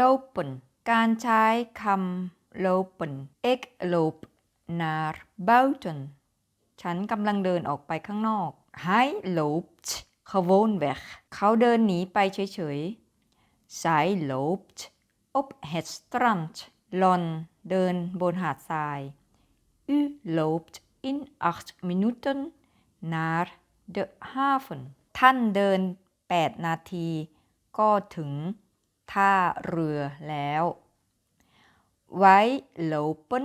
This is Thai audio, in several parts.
lopen การใช้คำ lopen ik loop naar buiten ฉันกำลังเดินออกไปข้างนอก Hij loopt gewoon weg เขาเดินหนีไปเฉยๆ Zij loopt op het strand หลอนเดินบนหาดทราย U loopt in acht minuten naar de haven ท่านเดิน 8 นาที ก็ถึง ท่าเรือแล้ว Wij lopen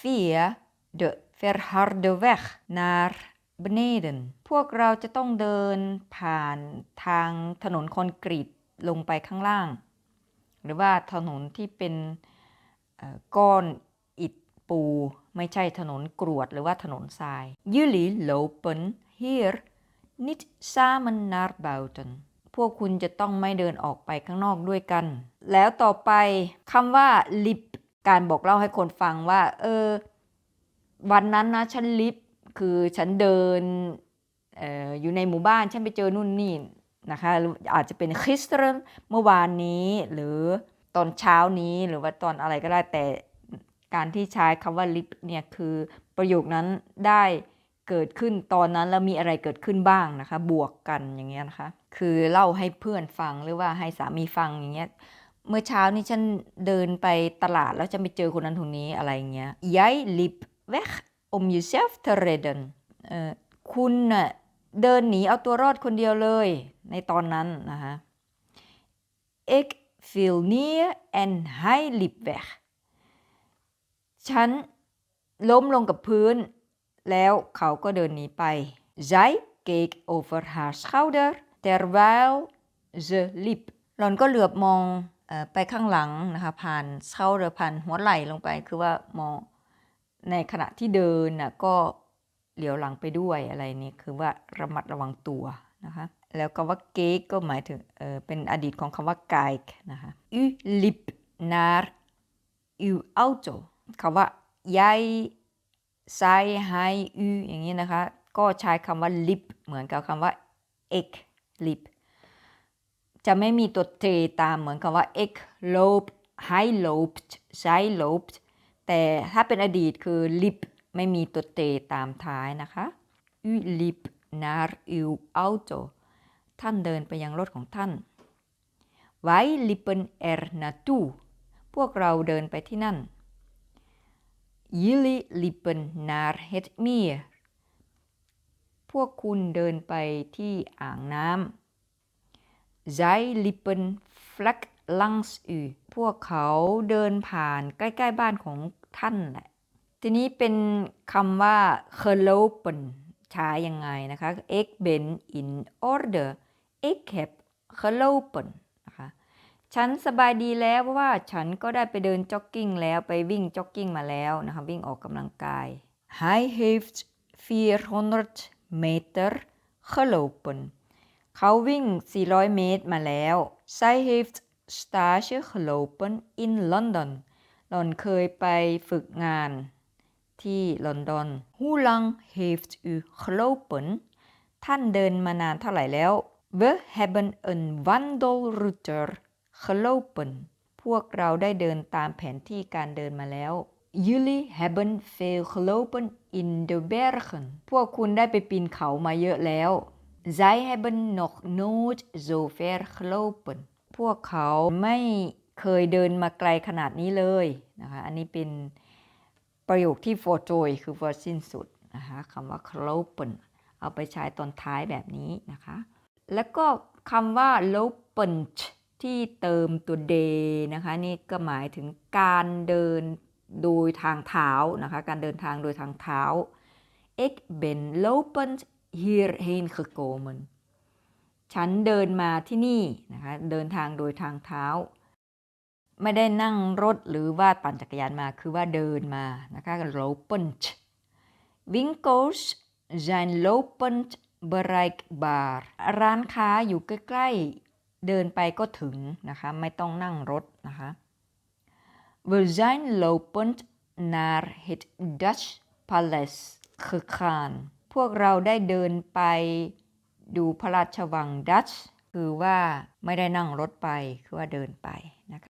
via de verharde weg naar beneden พวกเราจะต้องเดินผ่านทางถนนคอนกรีตลงไปข้างล่าง หรือว่าถนนที่เป็นก้อนอิฐปู ไม่ใช่ถนนกรวดหรือว่าถนนทราย Jullie lopen hier niet samen naar buiten วกคุณจะต้องไม่เดินออกไปข้างนอกด้วยกัน แล้วต่อไปคำว่า lip การบอกเล่าให้คนฟังว่า เออ วันนั้นนะฉันลิฟคือฉันเดินอออยู่ในหมู่บ้านฉันไปเจอนู่นนี่นะคะหรืออาจจะเป็นคริสเตนเมื่อวานนี้ หรือตอนเช้านี้หรือว่าตอนอะไรก็ได้แต่การที่ใช้คำว่าลิฟเนี่ยคือประโยคนั้นได้ เกิดขึ้นตอนนั้นแล้วมีอะไรเกิดขึ้นบ้างนะคะ บวกกันอย่างเงี้ยนะคะ คือเล่าให้เพื่อนฟังหรือว่าให้สามีฟังอย่างเงี้ยเมื่อเช้านี้ฉันเดินไปตลาดแล้วฉันไปเจอคนนั้นคนนี้อะไรเงี้ย Jij liep weg om jezelf te redden เอ่อคุณน่ะเดินหนีเอาตัวรอดคนเดียวเลยในตอนนั้นนะคะ Ik viel neer en hij liep weg ฉันล้มลงกับพื้น แล้วเขาก็เดินหนีไป Zij keek over haar schouder terwijl ze liep หลอนก็เหลือบมองไปข้างหลังนะคะผ่านเช้าเรือผ่านหัวไหล่ลงไป คือว่ามองในขณะที่เดินน่ะก็เหลียวหลังไปด้วยอะไรนี่คือว่าระมัดระวังตัวนะคะแล้วคำว่าเก๊กก็หมายถึงเออเป็นอดีตของคำว่าไกค์นะคะ U liep naar uw auto คำว่ายาย jij zij hij u อย่างนี้นะคะ ก็ใช้คำว่า lip เหมือนกับคำว่า ik lip จะไม่มีตัว t ตตามเหมือนคำว่า ik loop hij loopt zij loopt แต่ถ้าเป็นอดีตคือ lip ไม่มีตัว t ตตามท้ายนะคะ u liep naar uw auto ท่านเดินไปยังรถของท่าน wij liepen er naartoe พวกเราเดินไปที่นั่น Jullie liepen naar het meer พวกคุณเดินไปที่อ่างน้ำ Zij liepen vlak langs u พวกเขาเดินผ่านใกล้ๆบ้านของท่านแหละ ทีนี้เป็นคำว่า gelopen ใช้ยังไงนะคะ Ik ben in orde Ik heb gelopen นะคะ ฉันสบายดีแล้วเพราะว่าฉันก็ได้ไปเดินจ็อกกิ้งแล้วไปวิ่งจ็อกกิ้งมาแล้วนะคะวิ่งออกกำลังกาย Hij heeft 400 meter gelopen เขาวิ่ง 400 เมตรมาแล้ว Zij heeft stage gelopen in London หล่อนเคยไปฝึกงานที่ลอนดอน Hoe lang heeft u gelopen ท่านเดินมานานเท่าไหร่แล้ว We hebben een wandelroute gelopen พวกเราได้เดินตามแผนที่การเดินมาแล้ว Jullie hebben veel gelopen in de bergen พวกคุณได้ไปปีนเขามาเยอะแล้ว Zij hebben nog nooit zo ver gelopen พวกเขาไม่เคยเดินมาไกลขนาดนี้เลยนะคะ อันนี้เป็นประโยคที่ for joy คือ for สิ้นสุดนะคะคำว่า gelopen เอาไปใช้ตอนท้ายแบบนี้นะคะ แล้วก็คำว่า lopen ที่เติมตัว d นะคะนี่ก็หมายถึงการเดินโดยทางเท้านะคะการเดินทางโดยทางเท้า Ik ben lopend hierheen gekomen ฉันเดินมาที่นี่นะคะเดินทางโดยทางเท้า ไม่ได้นั่งรถหรือว่าปั่นจักรยานมาคือว่าเดินมานะคะ lopend winkels zijn lopend bereikbaar ร้านค้าอยู่ใกล้ๆ เดินไปก็ถึงนะคะไม่ต้องนั่งรถนะคะ We zijn lopend naar het Dutch Palace gegaan พวกเราได้เดินไปดูพระราชวังดัตช์คือว่าไม่ได้นั่งรถไป คือว่าเดินไปนะคะ